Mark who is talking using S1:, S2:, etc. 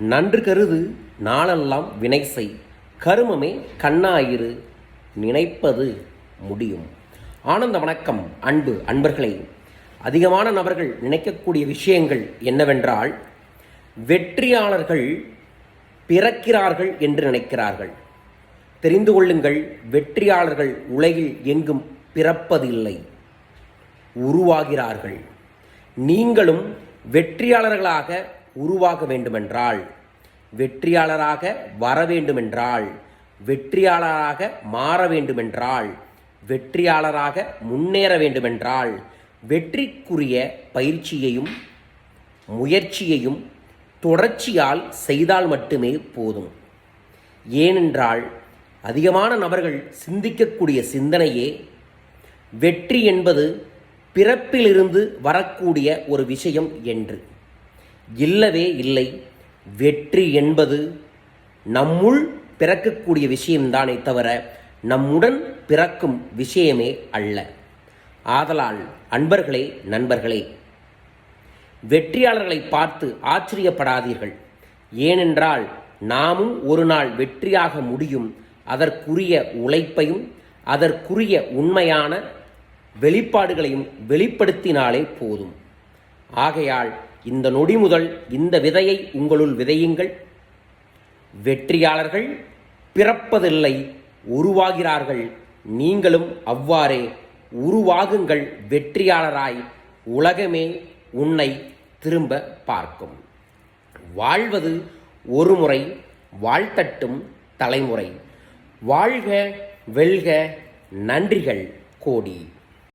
S1: நன்று கருது நாளெல்லாம் வினை செய். கருமமே கண்ணாயிரு நினைப்பது முடியும். ஆனந்த வணக்கம் அன்பு அன்பர்களே. அதிகமான நபர்கள் நினைக்கக்கூடிய விஷயங்கள் என்னவென்றால் வெற்றியாளர்கள் பிறக்கிறார்கள் என்று நினைக்கிறார்கள். தெரிந்து கொள்ளுங்கள் வெற்றியாளர்கள் உலகில் எங்கும் பிறப்பதில்லை. உருவாகிறார்கள். நீங்களும் வெற்றியாளர்களாக உருவாக வேண்டுமென்றால் வெற்றியாளராக வர வேண்டுமென்றால் வெற்றியாளராக மாற வேண்டுமென்றால் வெற்றியாளராக முன்னேற வேண்டுமென்றால் வெற்றிக்குரிய பயிற்சியையும் முயற்சியையும் தொடர்ச்சியால் செய்தால் மட்டுமே போதும். ஏனென்றால் அதிகமான நபர்கள் சிந்திக்கக்கூடிய சிந்தனையே வெற்றி என்பது பிறப்பிலிருந்து வரக்கூடிய ஒரு விஷயம் என்று. இல்லவே இல்லை. வெற்றி என்பது நம்முள் பிறக்கக்கூடிய விஷயம்தானே தவிர நம்முடன் பிறக்கும் விஷயமே அல்ல. ஆதலால் அன்பர்களே நண்பர்களே வெற்றியாளர்களை பார்த்து ஆச்சரியப்படாதீர்கள். ஏனென்றால் நாமும் ஒரு நாள் வெற்றியாக முடியும். அதற்குரிய உழைப்பையும் அதற்குரிய உண்மையான வெளிப்பாடுகளையும் வெளிப்படுத்தினாலே போதும். ஆகையால் இந்த நொடி முதல் இந்த விதையை உங்களுள் விதையுங்கள். வெற்றியாளர்கள் பிறப்பதில்லை உருவாகிறார்கள். நீங்களும் அவ்வாறே உருவாகுங்கள் வெற்றியாளராய் உலகமே உன்னை திரும்ப பார்க்கும். வாழ்வது ஒரு முறை வாழ்த்தட்டும் தலைமுறை. வாழ்க வெல்க நன்றிகள் கோடி.